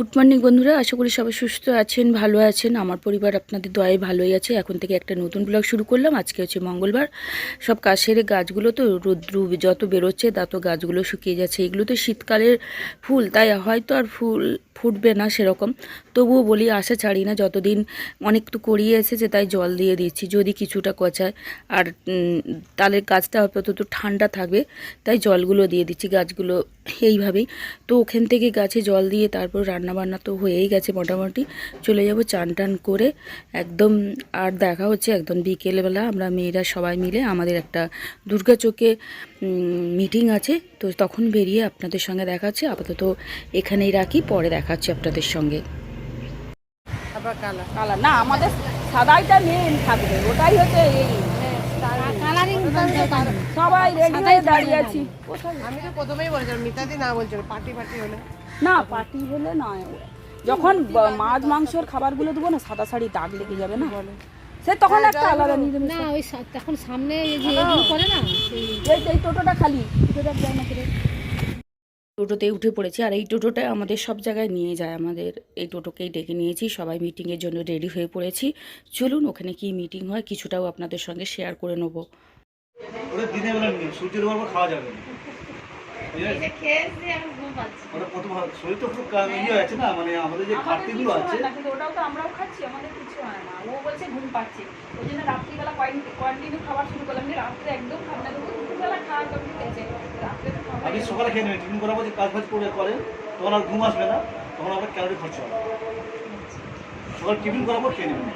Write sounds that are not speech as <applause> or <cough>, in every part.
Good morning বন্ধুরা। আশা করি সবাই সুস্থ আছেন, ভালো আছেন। আমার পরিবার আপনাদের দয়ে ভালোই আছে। এখন থেকে একটা নতুন ব্লগ শুরু করলাম। আজকে হচ্ছে মঙ্গলবার। সব কাশের গাছগুলো তো রোদ্রু যত বেরোচ্ছে তত গাছগুলো শুকিয়ে যাচ্ছে। এগুলো তো শীতকালের ফুল, তাই হয়তো আর ফুল ফুটবে না সেরকম। তবুও বলি, আশা ছাড়ি না, যতদিন অনেক তো করিয়ে এসেছে তাই জল দিয়ে দিচ্ছি, যদি কিছুটা কচায়। আর তালের গাছটা আপাতত ঠান্ডা থাকবে, তাই জলগুলো দিয়ে দিচ্ছি গাছগুলো এইভাবেই। তো ওখান থেকে গাছে জল দিয়ে তারপর রান্না বান্না তো হয়েই গেছে মোটামুটি। চলে যাব চান টান করে, একদম, আর দেখা হচ্ছে একদম বিকেলবেলা। আমরা মেয়েরা সবাই মিলে, আমাদের একটা দুর্গা চোখে মিটিং আছে। তো তখন বেরিয়ে আপনাদের সঙ্গে দেখাচ্ছে আপাতত এখানেই রাখি, পরে দেখাচ্ছি আপনাদের সঙ্গে। কালার। না আমাদের সাদাইটা মেন থাকবে। ওটাই হচ্ছে এই। সবাই রেডি হয়ে দাঁড়িয়ে আছি। আমি। তো প্রথমেই বলেছিলাম মিতাদি না বলছিল পার্টি পার্টি হলে। না পার্টি হলে না যখন মাছ মাংসর খাবারগুলো দেবো না সাদা শাড়ি দাগ লেগে যাবে না। সে তখন একটা আলাদা নিরামিষ না ওই তখন সামনে এই যে এগুলো করে না এই টোটোটা খালি। টোটোটা যায় না করে টোটোতে উঠে পড়েছি আর এই টোটোটা আমাদের সব জায়গায় নিয়ে যায়। আমাদের এই টোটোকেই ডেকে নিয়েছি। সবাই মিটিংয়ের জন্য রেডি হয়ে পড়েছি। চলুন ওখানে কি মিটিং হয় কিছুটাও আপনাদের সঙ্গে শেয়ার করে নেব। সূর্যের খাওয়া যাবে না বুঝলে? ওটা প্রথম শরীর তো খুব ইয়ে আছে না মানে আমাদের যে ঘাটতিগুলো আছে। ওটাও তো আমরাও খাচ্ছি আমাদের কিছু হয় না। ও বলছে ঘুম পাচ্ছে। ওই জন্য রাত্রিবেলা কন্টিনিউ খাবার শুরু করলাম যে রাত্রে একদম খাব না দুপুরবেলা খাওয়া কমপ্লিট হয়েছে রাত্রে তো আপনি সকালে খেয়ে নেবেন টিফিন করার পর যে কাজ ফাজ করে করেন তখন আর ঘুম আসবে না তখন আবার ক্যালোরি খরচ হবে। সকালে টিফিন করার পর খেয়ে নেবেন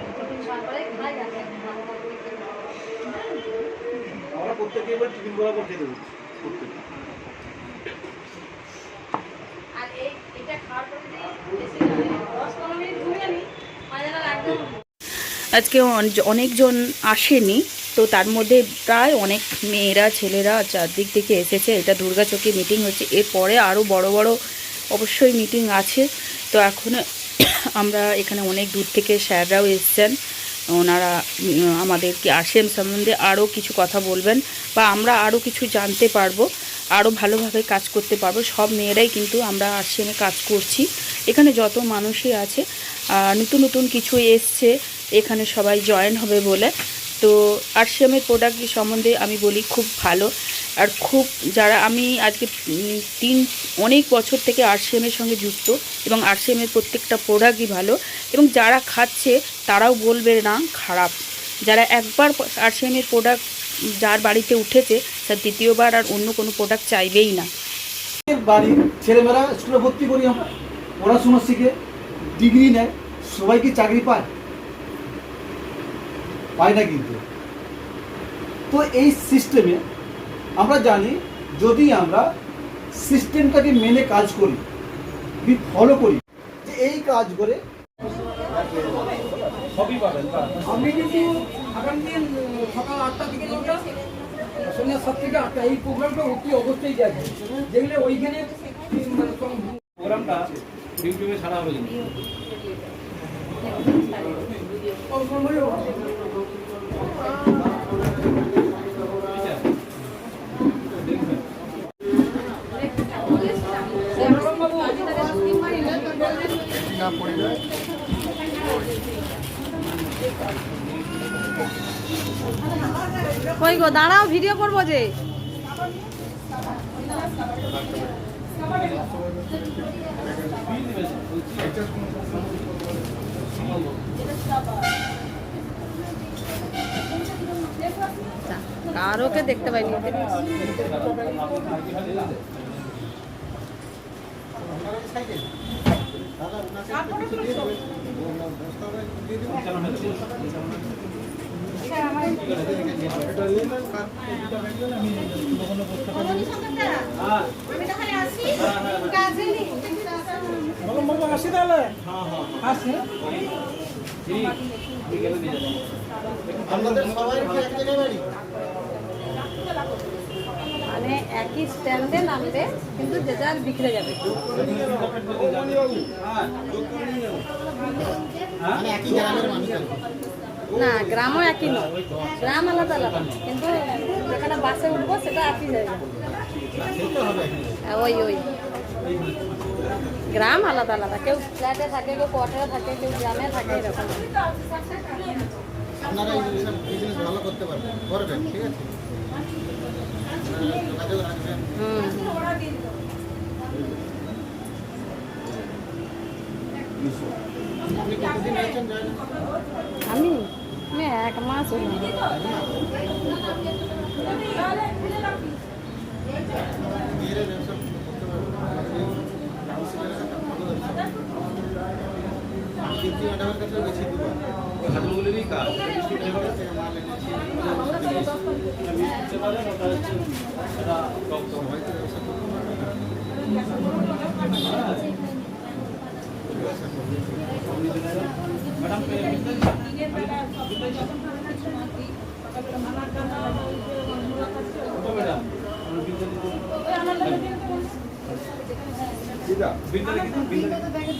আমরা প্রত্যেকে এবার টিফিন করার পর খেয়ে দেবো প্রত্যেকে। আজকে অন- অনেকজন আসেনি, তো তার মধ্যে প্রায় অনেক মেয়েরা, ছেলেরা চারদিক থেকে এসেছে। এটা দুর্গাচকে মিটিং হচ্ছে। এরপরে আরও বড় বড় অবশ্যই মিটিং আছে। তো এখন <coughs> আমরা এখানে অনেক দূর থেকে স্যাররাও এসছেন। ওনারা আমাদেরকে আসেন সম্বন্ধে আরও কিছু কথা বলবেন বা আমরা আরও কিছু জানতে পারব। আরও ভালোভাবে কাজ করতে পারব। সব মেয়েরাই কিন্তু আমরা আশ্রমে কাজ করছি। এখানে যত মানুষই আছে নতুন নতুন কিছু এসছে, এখানে সবাই জয়েন হবে বলে। তো আরসিএমের প্রোডাক্ট সম্বন্ধে আমি বলি খুব ভালো। আর খুব যারা আমি আজকে তিন, অনেক বছর থেকে আরসিএমের সঙ্গে যুক্ত এবং আরসিএমের প্রত্যেকটা প্রোডাক্টই ভালো এবং যারা খাচ্ছে তারাও বলবে না, খারাপ। যারা একবার আরসিএমের প্রোডাক্ট যার বাড়িতে উঠেছে তার দ্বিতীয়বার আর অন্য কোনো প্রোডাক্ট চাইবেই না। বাড়ির ছেলেমেয়েরা স্কুলে ভর্তি করি আমরা পড়াশুনো শিখে ডিগ্রি নেয় সবাই কি চাকরি পায়? পায় না কিন্তু। তো এই সিস্টেমে আমরা জানি যদি আমরা সিস্টেমটাকে মেনে কাজ করি ফলো করি যে এই কাজ করে আমি কিন্তু আগামী দিন সকাল আটটা থেকে নটা সন্ধ্যা সাত থেকে আটটা এই প্রোগ্রামটা অতি অবশ্যই যাবে দেখলে ওইখানে উম, মানে সব- প্রোগ্রামটা ইউটিউবে ছাড়া হবে কিন্তু কই গো দাঁড়াও ভিডিও করব যে। কারোকে দেখতে পাইনি মানে একই স্ট্যান্ডে নামবে কিন্তু যে যার বিখরে যাবে মানে একই গ্রামের মানুষ। না গ্রামও একই নয় গ্রাম আলাদা আলাদা কিন্তু যেখানে বাসে উঠবো সেটা একই জায়গা। হ্যাঁ, ওই ওই। গ্রাম আলাদা আলাদা কেউ ফ্ল্যাটে থাকে কেউ কোয়ার্টারে থাকে কেউ গ্রামে থাকে এরকম। আপনারা এই বিজনেস ভালো করতে পারবেন করবেন ঠিক আছে? যোগাযোগ রাখবেন। হুম। আপনি কতদিন আছেন জয়েন আমি? আমি এক মাস হলো ব্যবসা করতে পারবেন কাউন্সিলের একটা টক টক। সবাই তো ব্যবসা করতে পারবে ম্যাডাম ম্যাডাম বিলটা দেখি বিলটা দেখি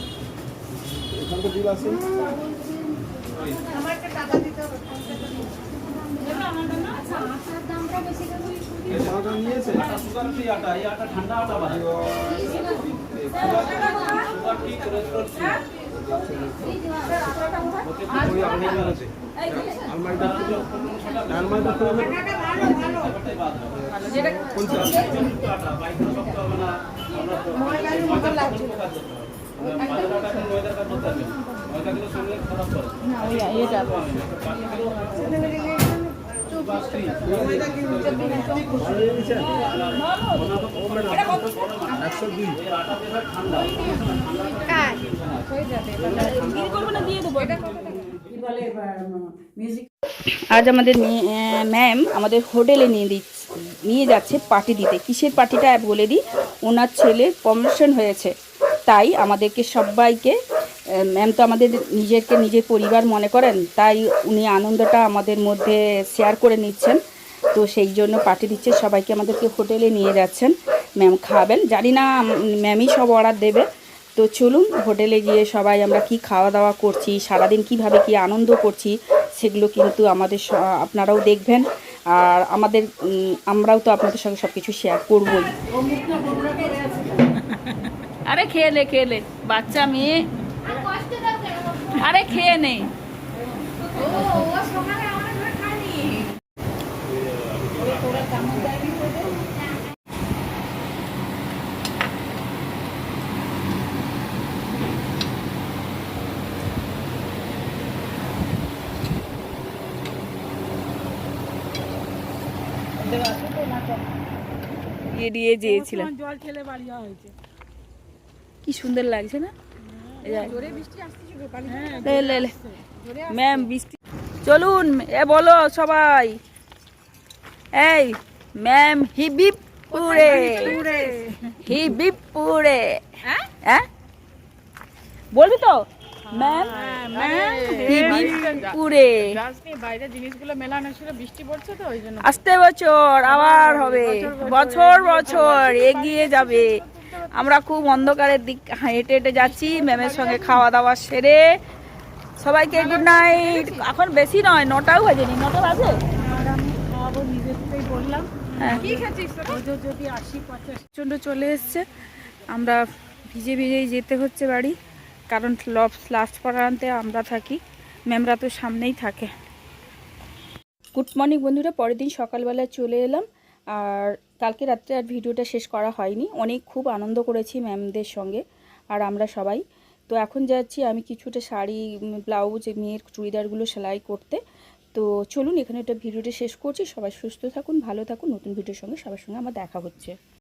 আটা সুগার ফ্রি আটা এই আটা ঠান্ডা আটা ওতে ওই আপনি আছে আলমারিটা পুরো আলমারিটা পুরো ব্যাপারটাই বাদ আজ আমাদের মেয়ে- ম্যাম আমাদের হোটেলে নিয়ে দিচ্ছে, নিয়ে যাচ্ছে পার্টি দিতে। কিসের পার্টিটা বলে দিই? ওনার ছেলের প্রমোশন হয়েছে। তাই আমাদেরকে সবাইকে ম্যাম তো আমাদের নিজেরকে নিজের পরিবার মনে করেন, তাই উনি আনন্দটা আমাদের মধ্যে শেয়ার করে নিচ্ছেন। তো সেই জন্য পার্টি দিচ্ছে, সবাইকে আমাদেরকে হোটেলে নিয়ে যাচ্ছেন। ম্যাম খাবেন। জানি না ম্যামই সব অর্ডার দেবে। তো চলুন হোটেলে গিয়ে সবাই আমরা কি খাওয়া দাওয়া করছি সারাদিন কীভাবে কি আনন্দ করছি সেগুলো কিন্তু আমাদের স- আপনারাও দেখবেন। আর আমাদের আমরাও তো আপনাদের সঙ্গে সব কিছু শেয়ার করবই। <laughs> আরে খেয়ে নে খেয়ে নে বাচ্চা মেয়ে। আরে খেয়ে নে। এড়িয়ে যেয়েছিলাম। জল বাড়ি হয়েছে। কি সুন্দর লাগছে না? লে। ম্যাম বৃষ্টি চলুন এ বলো সবাই। এই ম্যাম হিবিপ পুরে হিবিপ পুরে হ্যাঁ? বলবি তো? ম্যাম পুরে বাইরে জিনিসগুলো মেলানো ছিল বৃষ্টি পড়ছে তো ওই জন্য। আসতে বছর আবার হবে। বছর বছর এগিয়ে যাবে। আমরা খুব অন্ধকারের দিক হেঁটে হেঁটে যাচ্ছি ম্যামের সঙ্গে খাওয়া দাওয়া সেরে। সবাইকে গুড নাইট এখন বেশি নয় নটাও বাজেনি নটা বাজে? খাওয়াবো নিজে বললাম। হ্যাঁ। কি খাচ্ছিস যদি আশি প্রচণ্ড চলে এসছে। আমরা ভিজে ভিজেই যেতে হচ্ছে বাড়ি। কারণ লাস্ট পড়াতে আমরা থাকি ম্যামরা তো সামনেই থাকে। গুড মর্নিং বন্ধুরা, পরের দিন সকালবেলা চলে এলাম। আর কালকে রাত্রে আর ভিডিওটা শেষ করা হয়নি। অনেক খুব আনন্দ করেছি ম্যামদের সঙ্গে আর আমরা সবাই। তো এখন যাচ্ছি আমি কিছুটা শাড়ি ব্লাউজ মেয়ের চুড়িদারগুলো সেলাই করতে। তো চলুন এখানে একটা ভিডিওটা শেষ করছি। সবাই সুস্থ থাকুন, ভালো থাকুন। নতুন ভিডিওর সঙ্গে সবার সঙ্গে আমার দেখা হচ্ছে।